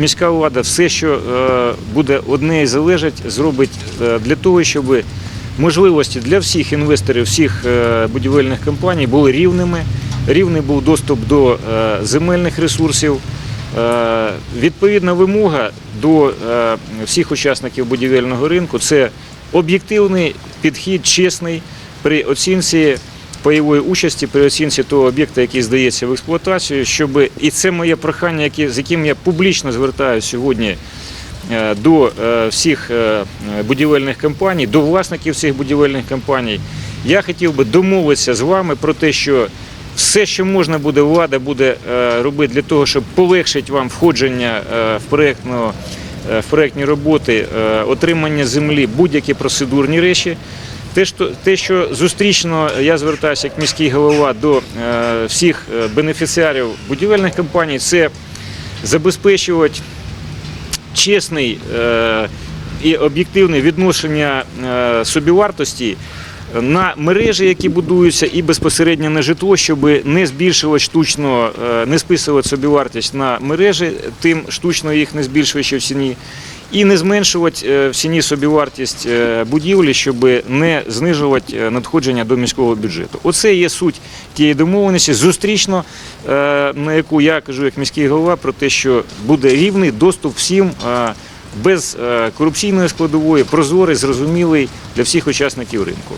Міська влада все, що е, буде одне і залежить, зробить е, для того, щоб можливості для всіх інвесторів, всіх е, будівельних компаній були рівними. Рівний був доступ до земельних ресурсів. Відповідна вимога до всіх учасників будівельного ринку це об'єктивний підхід, чесний при оцінці пайової участі при оцінці того об'єкта, який здається в експлуатацію, щоб і це моє прохання, з яким я публічно звертаюся сьогодні е, до е, всіх е, будівельних компаній, до власників цих будівельних компаній. Я хотів би домовитися з вами про те, що все, що можна буде, влада буде робити для того, щоб полегшити вам входження в проєктну в проєктні роботи, отримання землі, будь-які процедурні речі. Те, що, зустрічно я звертаюся як міський голова до е, всіх е, бенефіціарів будівельних компаній, це забезпечувати чесний е, і об'єктивне відношення собівартості на мережі, які будуються, і безпосередньо на житло, щоб не збільшувати штучно, не списувати собівартість на мережі, тим штучно їх не збільшуючи в ціні. І не зменшувати е, в ціні собівартість е, будівлі, щоб не знижувати е, надходження до міського бюджету. Оце є суть тієї домовленості, зустрічно, на яку я кажу як міський голова, про те, що буде рівний доступ всім без корупційної складової, прозорий, зрозумілий для всіх учасників ринку.